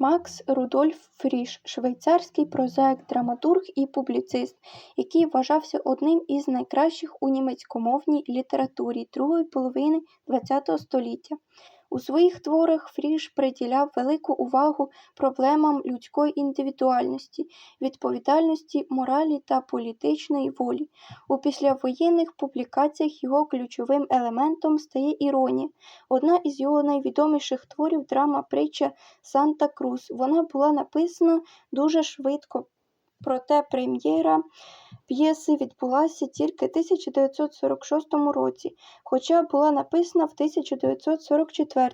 Макс Рудольф Фріш – швейцарський прозаїк, драматург і публіцист, який вважався одним із найкращих у німецькомовній літературі другої половини ХХ століття. У своїх творах Фріш приділяв велику увагу проблемам людської індивідуальності, відповідальності, моралі та політичної волі. У післявоєнних публікаціях його ключовим елементом стає іронія. Одна із його найвідоміших творів – драма-притча «Санта-Крус». Вона була написана дуже швидко, проте прем'єра п'єси відбулася тільки в 1946 році, хоча була написана в 1944.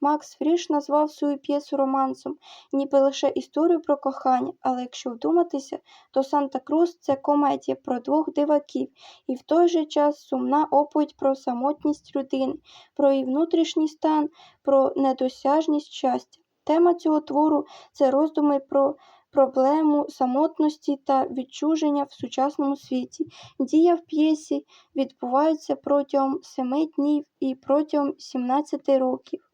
Макс Фріш назвав свою п'єсу романсом, ніби лише історію про кохання, але якщо вдуматися, то «Санта-Крус» – це комедія про двох диваків і в той же час сумна оповідь про самотність людини, про її внутрішній стан, про недосяжність щастя. Тема цього твору – це роздуми про проблему самотності та відчуження в сучасному світі. Дія в п'єсі відбувається протягом семи днів і протягом 17 років.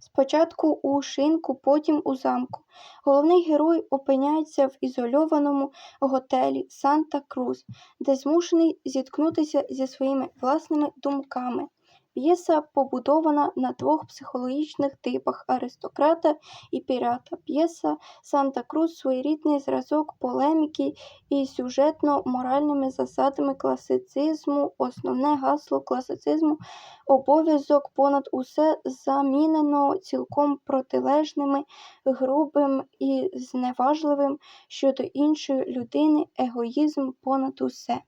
Спочатку у шинку, потім у замку. Головний герой опиняється в ізольованому готелі Санта-Крус, де змушений зіткнутися зі своїми власними думками. П'єса побудована на двох психологічних типах аристократа і пірата. П'єса Санта-Крус своєрідний зразок полеміки із сюжетно-моральними засадами класицизму, основне гасло класицизму обов'язок понад усе замінено цілком протилежними, грубим і зневажливим щодо іншої людини егоїзм понад усе.